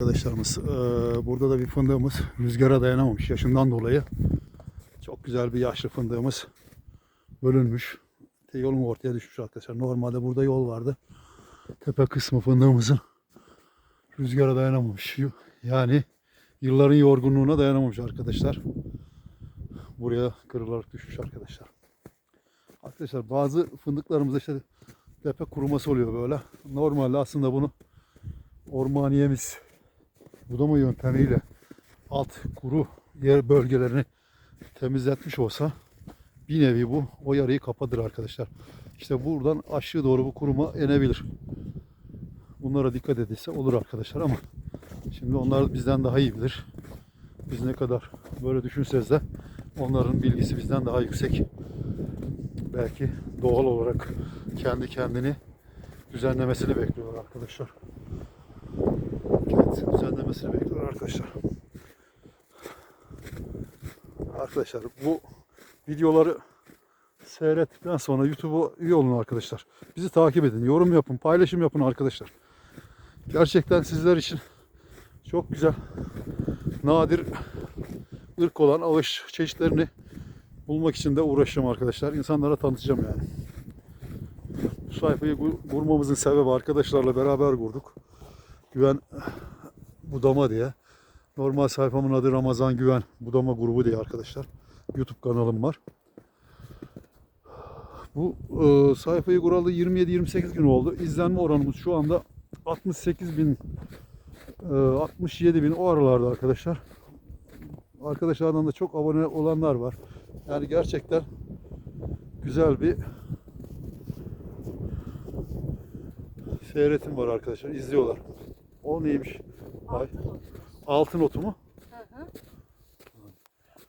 Arkadaşlarımız burada da bir fındığımız rüzgara dayanamamış yaşından dolayı. Çok güzel bir yaşlı fındığımız bölünmüş. Yolun ortaya düşmüş arkadaşlar. Normalde burada yol vardı. Tepe kısmı fındığımızın rüzgara dayanamamış. Yani yılların yorgunluğuna dayanamamış arkadaşlar. Buraya kırılarak düşmüş arkadaşlar. Arkadaşlar bazı fındıklarımızda işte tepe kuruması oluyor böyle. Normalde aslında bunu ormaniyemiz budama yöntemiyle alt kuru yer bölgelerini temizletmiş olsa bir nevi bu o yarayı kapatır arkadaşlar. İşte buradan aşağı doğru bu kuruma inebilir. Bunlara dikkat edilse olur arkadaşlar ama şimdi onlar bizden daha iyi bilir. Biz ne kadar böyle düşünseniz de onların bilgisi bizden daha yüksek. Belki doğal olarak kendi kendini düzenlemesini bekliyorlar arkadaşlar. Kendisini düzenlemesini bekliyorlar arkadaşlar. Arkadaşlar bu videoları seyrettikten sonra YouTube'a üye olun arkadaşlar. Bizi takip edin, yorum yapın, paylaşım yapın arkadaşlar. Gerçekten sizler için çok güzel, nadir ırk olan ağaç çeşitlerini bulmak için de uğraşacağım arkadaşlar. İnsanlara tanıtacağım yani. Bu sayfayı kur- kurmamızın sebebi arkadaşlarla beraber kurduk. Güven Budama diye. Normal sayfamın adı Ramazan Güven Budama grubu diye arkadaşlar. YouTube kanalım var. Bu e, sayfayı kuralı 27-28 gün oldu. İzlenme oranımız şu anda 68 bin, e, 67 bin o aralarda arkadaşlar. Arkadaşlardan da çok abone olanlar var. Yani gerçekten güzel bir seyretim var arkadaşlar. İzliyorlar. O neymiş? Ay, altın otu mu?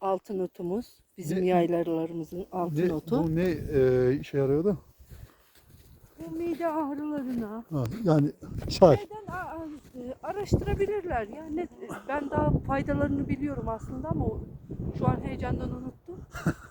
Altın otumuz. Bizim Ne- yaylalarımızın altın Ne, otu. bu ne e, işe yarıyordu? Bu mide ağrılarına. Ha, yani çay. Neden a- a- e, araştırabilirler. Yani ben daha faydalarını biliyorum aslında ama o- şu an heyecandan unuttum.